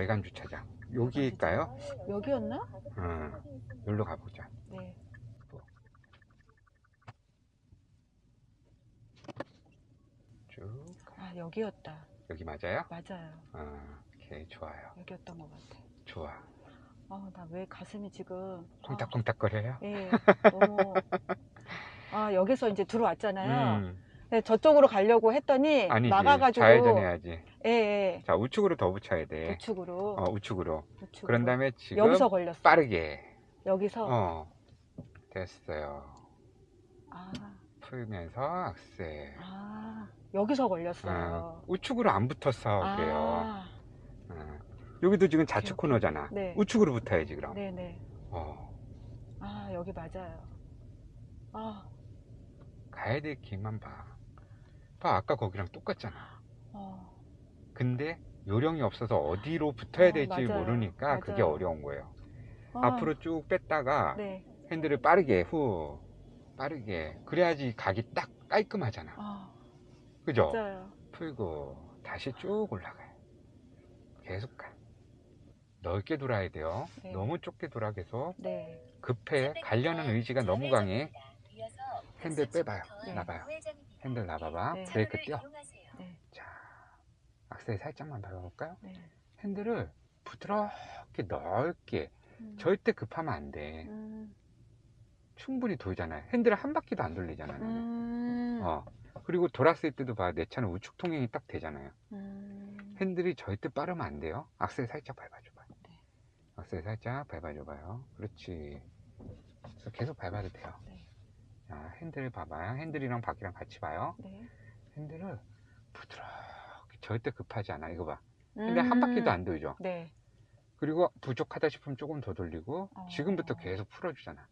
별관 주차장. 여기일까요? 여기였나? 응. 여기로 가보자. 네. 쭉. 아, 여기였다. 여기 맞아요? 맞아요. 어, 오케이, 좋아요. 여기였던 것 같아. 좋아. 아, 나 왜 가슴이 지금. 아, 콩닥콩닥거려요? 예. 너무. 아, 여기서 이제 들어왔잖아요. 음. 네, 저쪽으로 가려고 했더니 아니지. 막아가지고. 좌회전 해야지. 예, 예. 자, 우측으로 더 붙여야 돼. 우측으로. 어, 우측으로. 우측으로. 그런 다음에 지금 여기서 걸렸어. 빠르게. 여기서. 어. 됐어요. 아, 풀면서 악셀. 아, 여기서 걸렸어요. 어, 우측으로 안 붙었어, 그래요. 아, 어. 여기도 지금 좌측 오케이, 코너잖아. 네. 우측으로 붙어야지, 그럼. 네네. 어. 아, 여기 맞아요. 아, 가야 될 길만 봐. 봐, 아까 거기랑 똑같잖아. 어, 근데 요령이 없어서 어디로 붙어야 어, 될지 맞아요. 모르니까 그게 맞아요. 어려운 거예요. 아, 앞으로 쭉 뺐다가 네. 핸들을 빠르게 후 빠르게 그래야지 각이 딱 깔끔하잖아. 아, 그죠? 맞아요. 풀고 다시 쭉 올라가요. 계속 가. 넓게 돌아야 돼요. 네. 너무 좁게 돌아 계속 네. 급해 가려는 의지가 너무 강해. 핸들 빼봐요. 네. 놔봐요. 핸들 놔봐봐. 네. 브레이크 띄워. 네. 자, 악셀 살짝만 밟아볼까요? 네. 핸들을 부드럽게 넓게 음. 절대 급하면 안 돼. 음. 충분히 돌잖아요. 핸들을 한 바퀴도 안 돌리잖아. 나는. 음. 어. 그리고 돌았을 때도 봐. 내 차는 우측 통행이 딱 되잖아요. 음. 핸들이 절대 빠르면 안 돼요. 악셀 살짝 밟아줘봐요. 네. 악셀 살짝 밟아줘봐요. 그렇지. 계속 밟아도 돼요. 네. 자, 핸들 봐봐요. 핸들이랑 바퀴랑 같이 봐요. 네. 핸들을 부드럽게 절대 급하지 않아. 이거 봐. 핸들 한 음. 바퀴도 안 돌죠. 네. 그리고 부족하다 싶으면 조금 더 돌리고 어. 지금부터 계속 풀어주잖아.